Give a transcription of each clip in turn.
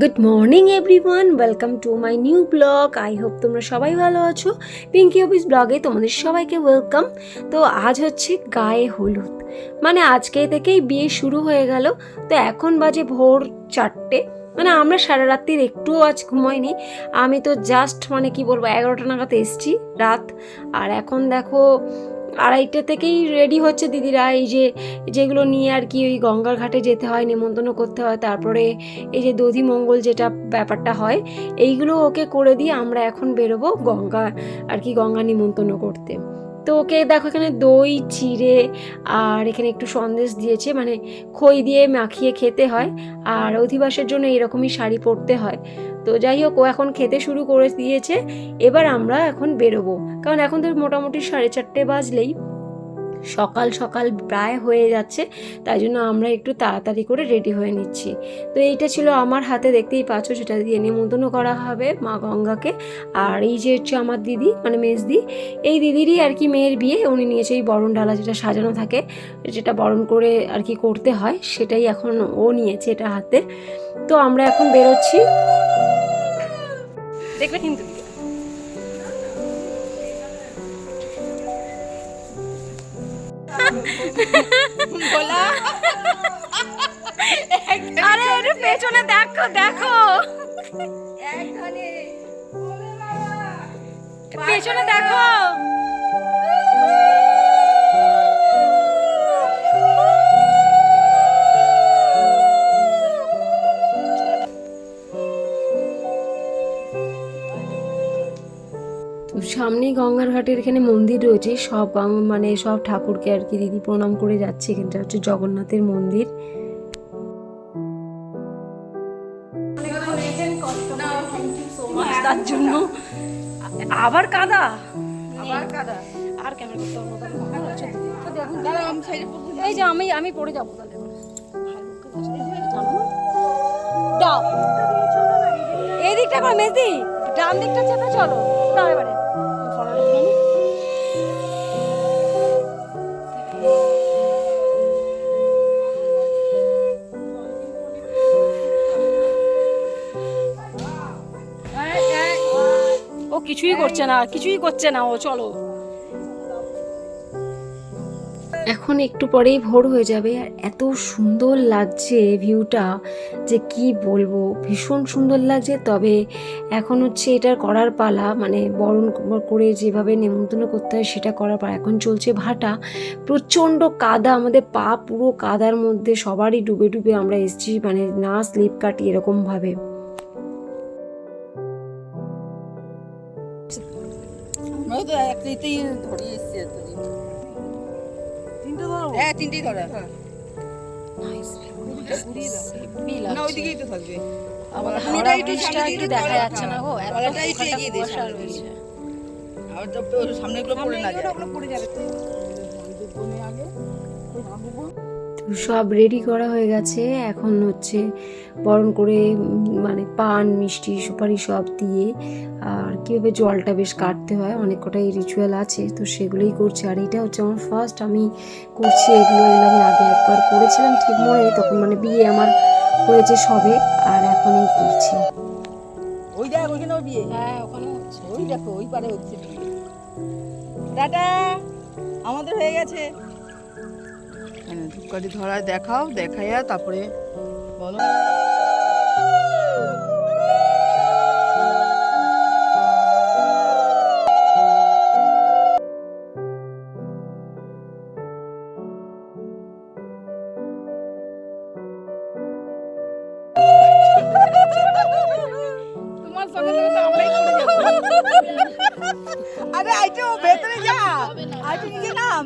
Good morning everyone welcome to my new vlog I hope তোমরা সবাই ভালো আছো। পিঙ্কি অফিস ব্লগে তোমাদের সবাইকে ওয়েলকাম তো আজ হচ্ছে গায়ে হলুদ। মানে আজকে থেকেই বিয়ে শুরু হয়ে গেল। তো এখন বাজে ভোর চারটে। মানে আমরা সারা রাত্রির একটুও আজ ঘুমাইনি। আমি তো জাস্ট মানে কি বলব, এগারোটা নাগাদ এসছি রাত। আর এখন দেখো আড়াইটে থেকেই রেডি হচ্ছে দিদিরা। এই যে, যেগুলো নিয়ে আর কি ওই গঙ্গার ঘাটে যেতে হয় নিমন্ত্রণ করতে হয়, তারপরে এই যে দধি মঙ্গল যেটা ব্যাপারটা হয়, এইগুলো ওকে করে দিয়ে আমরা এখন বেরোবো গঙ্গা, আর কি গঙ্গা নিমন্ত্রণ করতে। তো ওকে দেখো এখানে দই, চিড়ে, আর এখানে একটু সন্দেশ দিয়েছে মানে খই দিয়ে মাখিয়ে খেতে হয়, আর অধিবাসের জন্য এরকমই শাড়ি পরতে হয়। তো যাই হোক, ও এখন খেতে শুরু করে দিয়েছে। এবার আমরা এখন বেরোবো। কারণ এখন তো মোটামুটি সাড়ে চারটে বাজলেই। সকাল সকাল প্রায় হয়ে যাচ্ছে, তাই জন্য আমরা একটু তাড়াতাড়ি করে রেডি হয়ে নিচ্ছি। তো এইটা ছিল আমার হাতে, দেখতেই পাচ্ছ, সেটা দিয়ে নিমন্ত্রণ করা হবে মা গঙ্গাকে। আর এই যে হচ্ছে আমার দিদি মানে মেজদি, এই দিদিরই আর কি মেয়ের বিয়ে। উনি নিয়েছে এই বরণ ডালা যেটা সাজানো থাকে, যেটা বরণ করে আর কি করতে হয়, সেটাই এখন ও নিয়েছে এটা হাতে। তো আমরা এখন বেরোচ্ছি। দেখবে কিন্তু। আরে পেছনে দেখো দেখো। পেছনে দেখো। তো সামনেই গঙ্গার ঘাটের এখানে মন্দির রয়েছে। সব মানে সব ঠাকুরকে আর কি দিদি প্রণাম করে যাচ্ছে এখানটা হচ্ছে জগন্নাথের মন্দির। তার জন্য আবার কাদা? আবার কাদা। আর করতে পারব না, পড়ব এই যে আমি আমি পড়ে যাব তাহলে। জানো এই দিকটা করে মেজি ডান দিকটা চেপে চলো। দাও এবারে। কিছুই করছে না, কিছুই করছে না, ও চলো। এখন একটু পরেই ভোর হয়ে যাবে আর এত সুন্দর লাগছে ভিউটা যে কি বলব, ভীষণ সুন্দর লাগছে। তবে এখন হচ্ছে এটার করার পালা মানে বরণ করে যেভাবে নেমন্তন্ন করতে হয় সেটা করার পালা। এখন চলছে ভাটা, প্রচণ্ড কাদা, আমাদের পা পুরো কাদার মধ্যে সবারই ডুবে ডুবে আমরা এসেছি মানে না স্লিপ কাটি এরকমভাবে। আমরা তো একটাই ধরে। এসছি এতদিন তিনটে ধরো। হ্যাঁ তিনটেই ধরে। হ্যাঁ। না ওইদিকেই তো থাকবে। আমাদের হাওড়া হাওড়া ব্রিজটা সামনে একটু দেখা ধরো। যাচ্ছে না গো এত একটু এগিয়ে দে, কুয়াশা সামনে রয়েছে। তো সামনেগুলো পড়ে না যায়। পড়ে যাবে। সব রেডি করা হয়ে গেছে। এখন হচ্ছে বরণ করে মানে পান মিষ্টি সুপারি সব দিয়ে আর কীভাবে জলটা বেশ কাটতে হয় অনেক কটাই রিচুয়াল আছে তো সেগুলোই করছি। আর এটা হচ্ছে আমার ফার্স্ট আমি করছি এগুলো এগুলো আমি আগে একবার করেছিলাম ঠিক মনে তখন মানে বিয়ে আমার হয়েছে সবে আর এখন এই করছি। ওই দেখ ওইখানে বিয়ে। হ্যাঁ ওখানে হচ্ছে। ওই দেখো ওই পারে হচ্ছে টাটা! আমাদের হয়ে গেছে। হ্যাঁ ধূপকাঠি ধরায় দেখাও দেখাইয়া তারপরে বলো। আরে আইটু ভেতরে যা। আইটু নিচে নাম?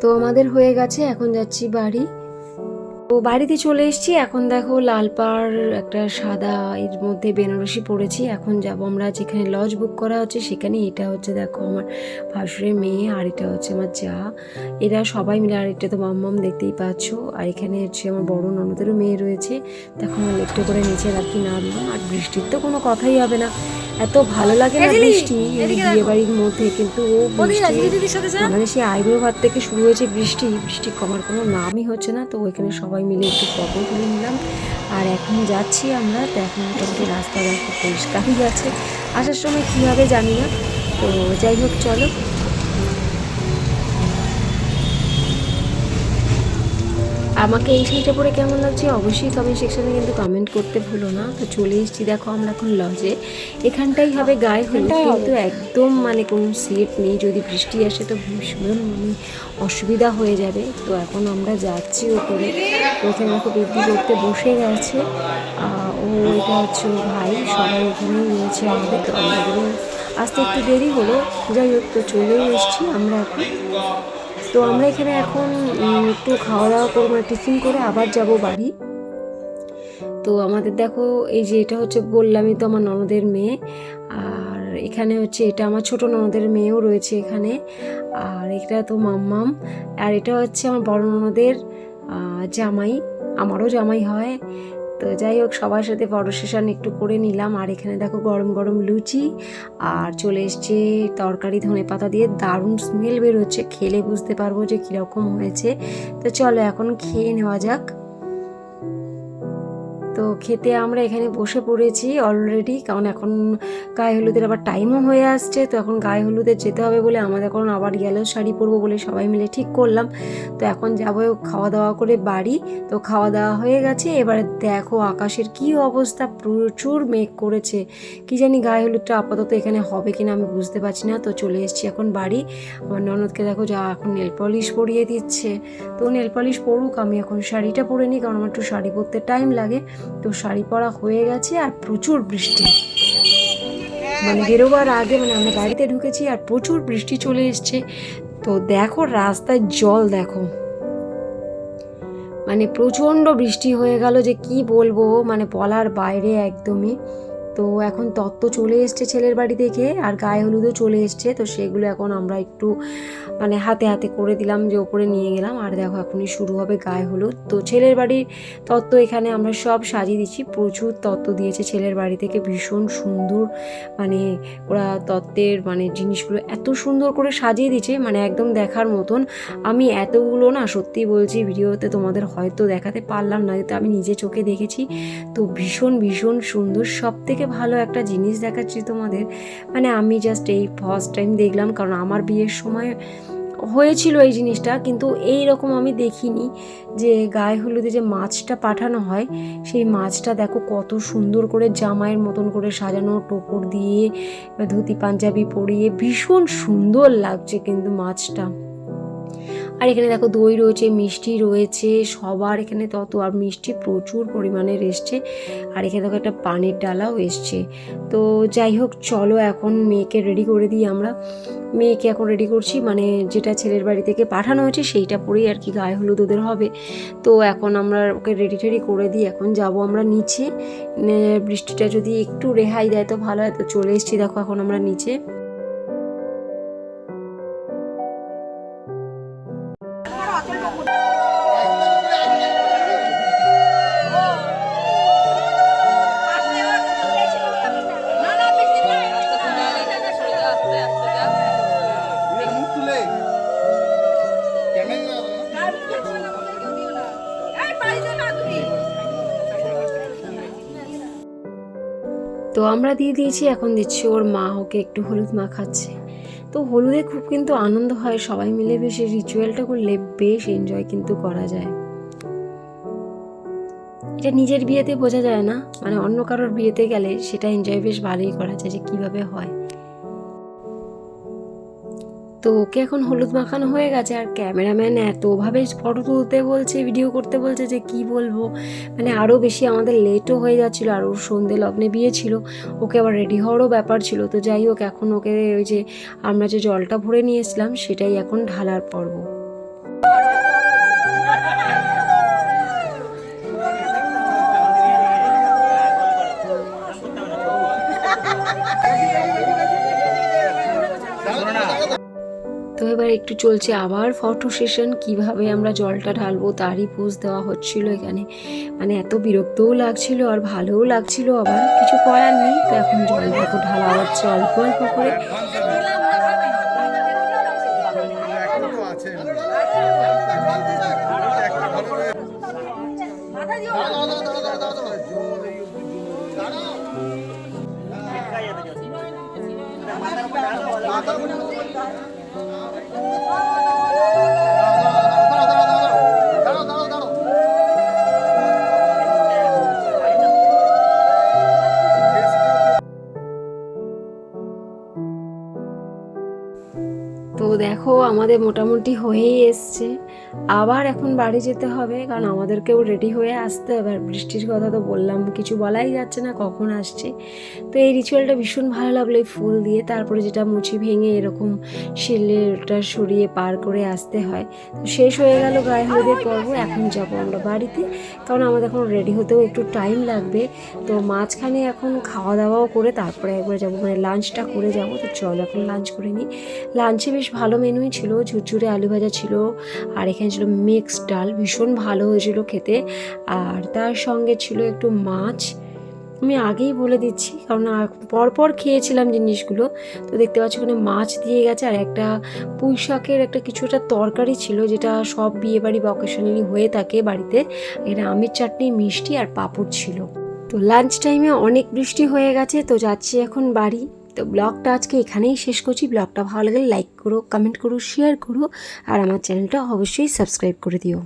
তো আমাদের হয়ে গেছে, এখন যাচ্ছি বাড়ি। তো বাড়িতে চলে এসেছি, এখন দেখো লাল পাড় একটা সাদা এর মধ্যে বেনারসি পড়েছি এখন যাব আমরা যেখানে লজ বুক করা হচ্ছে সেখানে, এটা হচ্ছে দেখো আমার ভাসুরের মেয়ে আর এটা হচ্ছে আমার যা। এরা সবাই মিলে, আর এটা তো মাম্মাম দেখতেই পাচ্ছ, আর এখানে হচ্ছে আমার বড় ননদেরও মেয়ে রয়েছে। দেখো আমার একটু করে নিচে রাখি নামলাম আর বৃষ্টির তো কোনো কথাই হবে না। এত ভালো লাগে না বৃষ্টি এই বিয়ে বাড়ির মধ্যে কিন্তু ও বৃষ্টি মানে সেই আইব্রো ভাত থেকে শুরু হয়েছে বৃষ্টি বৃষ্টি কমার কোনো নামই হচ্ছে না তো ওইখানে সবাই মিলে একটু ফটো তুলে নিলাম। আর এখন যাচ্ছি আমরা তো এখন মোটামুটি রাস্তাঘাট দেখো পরিষ্কারই আছে। আসার সময় কী হবে জানি না তো যাই হোক চলো। আমাকে এই শাড়িটা পরে কেমন লাগছে অবশ্যই কমেন্ট সেকশনে কিন্তু কমেন্ট করতে ভুলো না। তো চলে এসেছি দেখো আমরা এখন লজে এখানটাই হবে গায়ে হলুদ কিন্তু একদম মানে কোনো সেট নেই যদি বৃষ্টি আসে তো ভীষণ মানে অসুবিধা হয়ে যাবে। তো এখন আমরা যাচ্ছি ওপরে। ওখানে দেখো বৃদ্ধি করতে বসে গেছে। ও এটা হচ্ছে ভাই সবাই ওখানেই রয়েছে আমাদের। তো আমাদেরও আসতে একটু দেরি হলো। যাই হোক তো চলেও এসেছি আমরা এখন। তো আমরা এখানে এখন একটু খাওয়া দাওয়া করব টিফিন করে আবার যাব বাড়ি। তো আমাদের দেখো, এই যে এটা হচ্ছে বললামই তো আমার ননদের মেয়ে, আর এখানে হচ্ছে এটা আমার ছোট ননদের মেয়েও রয়েছে এখানে, আর এটা তো মাম্মাম, আর এটা হচ্ছে আমার বড় ননদের জামাই, আমারও জামাই হয় তো যাই হোক, সবার সাথে ফটো সেশন একটু করে নিলাম। আর এখানে দেখো গরম গরম লুচি আর চলে এসছে তরকারি ধনে পাতা দিয়ে দারুণ স্মেল বেরোচ্ছে। খেলে বুঝতে পারব যে কীরকম হয়েছে। তো চলো এখন খেয়ে নেওয়া যাক। তো খেতে আমরা এখানে বসে পড়েছি অলরেডি কারণ এখন গায়ে হলুদের আবার টাইমও হয়ে আসছে, তো এখন গায়ে হলুদে যেতে হবে বলে আমাদের এখন আবার ইয়েলো শাড়ি পরবো বলে সবাই মিলে ঠিক করলাম। তো এখন যাব খাওয়া দাওয়া করে বাড়ি, তো খাওয়া দাওয়া হয়ে গেছে। এবারে দেখো আকাশের কি অবস্থা, প্রচুর মেঘ করেছে। কি জানি গায়ে হলুদটা আপাতত এখানে হবে কিনা আমি বুঝতে পারছি না। তো চলে এসেছি এখন বাড়ি। আমার ননদকে দেখো যা এখন নেল পলিশ পরিয়ে দিচ্ছে। তো নেল পলিশ পরুক, আমি এখন শাড়িটা পরে নিই, কারণ আমার একটু শাড়ি পরতে টাইম লাগে। তো শাড়ি পরা হয়ে গেছে আর প্রচুর বৃষ্টি। মানে বেরোবার আগে মানে আমরা গাড়িতে ঢুকেছি আর প্রচুর বৃষ্টি চলে এসছে। তো দেখো রাস্তায় জল দেখো। মানে প্রচণ্ড বৃষ্টি হয়ে গেল যে কি বলব মানে বলার বাইরে একদমই। তো এখন তত্ত্ব চলে এসছে ছেলের বাড়ি থেকে আর গায়ে হলুদও চলে এসছে, তো সেগুলো এখন আমরা একটু মানে হাতে হাতে করে দিলাম যে ওপরে নিয়ে গেলাম, আর দেখো এখনই শুরু হবে গায়ে হলুদ। তো ছেলের বাড়ির তত্ত্ব এখানে আমরা সব সাজিয়ে দিচ্ছি, প্রচুর তত্ত্ব দিয়েছে ছেলের বাড়ি থেকে, ভীষণ সুন্দর মানে ওরা তত্ত্বের মানে জিনিসগুলো এত সুন্দর করে সাজিয়ে দিয়েছে মানে একদম দেখার মতন। আমি এতগুলো না সত্যি বলছি ভিডিওতে তোমাদের হয়তো দেখাতে পারলাম না কিন্তু আমি নিজে চোখে দেখেছি, তো ভীষণ ভীষণ সুন্দর সব থেকে ভালো একটা জিনিস দেখাচ্ছি তোমাদের। মানে আমি জাস্ট এই ফার্স্ট টাইম দেখলাম, কারণ আমার বিয়ের সময় হয়েছিল এই জিনিসটা, কিন্তু এই রকম আমি দেখিনি যে গায়ে হলুদে যে মাছটা পাঠানো হয়, সেই মাছটা দেখো কত সুন্দর করে জামাইয়ের মতন করে সাজানো, টোপর দিয়ে, ধুতি পাঞ্জাবি পরিয়ে ভীষণ সুন্দর লাগছে কিন্তু মাছটা। আর এখানে দেখো দই রয়েছে, মিষ্টি রয়েছে, সবার এখানে তত, আর মিষ্টি প্রচুর পরিমাণের এসছে। আর এখানে দেখো একটা পানের ডালাও এসছে। তো যাই হোক, চলো এখন মেয়েকে রেডি করে দিই আমরা। মেয়েকে এখন রেডি করছি মানে যেটা ছেলের বাড়ি থেকে পাঠানো হয়েছে সেইটা পরেই আর কি গায়ে হলুদ ওদের হবে। তো এখন আমরা ওকে রেডি টেডি করে দিই, এখন যাব আমরা নিচে। বৃষ্টিটা যদি একটু রেহাই দেয় তো ভালো হয়, তো চলে এসেছি দেখো এখন আমরা নিচে। তো আমরা দিয়ে দিয়েছি, এখন দিচ্ছি ওর মা, ওকে একটু হলুদ মা খাচ্ছে। তো হলুদে খুব কিন্তু আনন্দ হয়, সবাই মিলে বেশ রিচুয়ালটা করলে বেশ এনজয় কিন্তু করা যায়। এটা নিজের বিয়েতে বোঝা যায় না মানে অন্য কারোর বিয়েতে গেলে সেটা এনজয় বেশ ভালোই করা যায় যে কীভাবে হয়। তো ওকে এখন হলুদ মাখানো হয়ে গেছে আর ক্যামেরাম্যান এতভাবে ফটো তুলতে বলছে ভিডিও করতে বলছে যে কি বলব? মানে আরও বেশি আমাদের লেটও হয়ে যাচ্ছিল আর ওর সন্ধে লগ্নে বিয়ে ছিল, ওকে আবার রেডি হওয়ারও ব্যাপার ছিল। তো যাই হোক, এখন ওকে ওই যে আমরা যে জলটা ভরে নিয়েছিলাম সেটাই এখন ঢালার পর্ব। তো এবার একটু চলছে আবার ফটো সেশন কীভাবে আমরা জলটা ঢালবো তারই পোজ দেওয়া হচ্ছিল এখানে। মানে এত বিরক্তও লাগছিল আর ভালোও লাগছিল আবার, কিছু করার নেই। তো এখন জলটা তো ঢালা হচ্ছে অল্প অল্প করে। একটা どうぞ。তো দেখো, আমাদের মোটামুটি হয়েই এসছে। আবার এখন বাড়ি যেতে হবে, কারণ আমাদেরকেও রেডি হয়ে আসতে হবে। আর বৃষ্টির কথা তো বললাম, কিছু বলাই যাচ্ছে না কখন আসছে। তো এই রিচুয়ালটা ভীষণ ভালো লাগল এই ফুল দিয়ে। তারপরে যেটা মুচি ভেঙে এরকম শিলেটা সরিয়ে পার করে আসতে হয়। তো শেষ হয়ে গেল গায়ে হলুদের পর্ব, এখন যাব আমরা বাড়িতে। কারণ আমাদের এখন রেডি হতেও একটু টাইম লাগবে। তো মাঝখানে এখন খাওয়া দাওয়াও করে তারপরে একবার যাব মানে লাঞ্চটা করে যাব। তো চল এখন লাঞ্চ করে নিই। লাঞ্চে বেশ ভালো মেনুই ছিল, ঝুরঝুরে আলু ভাজা ছিল, আর এখানে ছিল মিক্সড ডাল, ভীষণ ভালো হয়েছিল খেতে। আর তার সঙ্গে ছিল একটু মাছ। আমি আগেই বলে দিচ্ছি, কারণ পরপর খেয়েছিলাম জিনিসগুলো। তো দেখতে পাচ্ছি ওখানে মাছ দিয়ে গেছে, আর একটা পুঁই শাকের একটা কিছু একটা তরকারি ছিল, যেটা সব বিয়ে বাড়ি বা অকেশনালি হয়ে থাকে বাড়িতে। এটা আমের চাটনি, মিষ্টি আর পাঁপড় ছিল। তো লাঞ্চ টাইমে অনেক বৃষ্টি হয়ে গেছে, তো যাচ্ছি এখন বাড়ি। তো ব্লগটা আজকে এখানেই শেষ করছি। ব্লগটা ভালো লাগলে লাইক করো কমেন্ট করো শেয়ার করো, আর আমার চ্যানেলটা অবশ্যই সাবস্ক্রাইব করে দিও।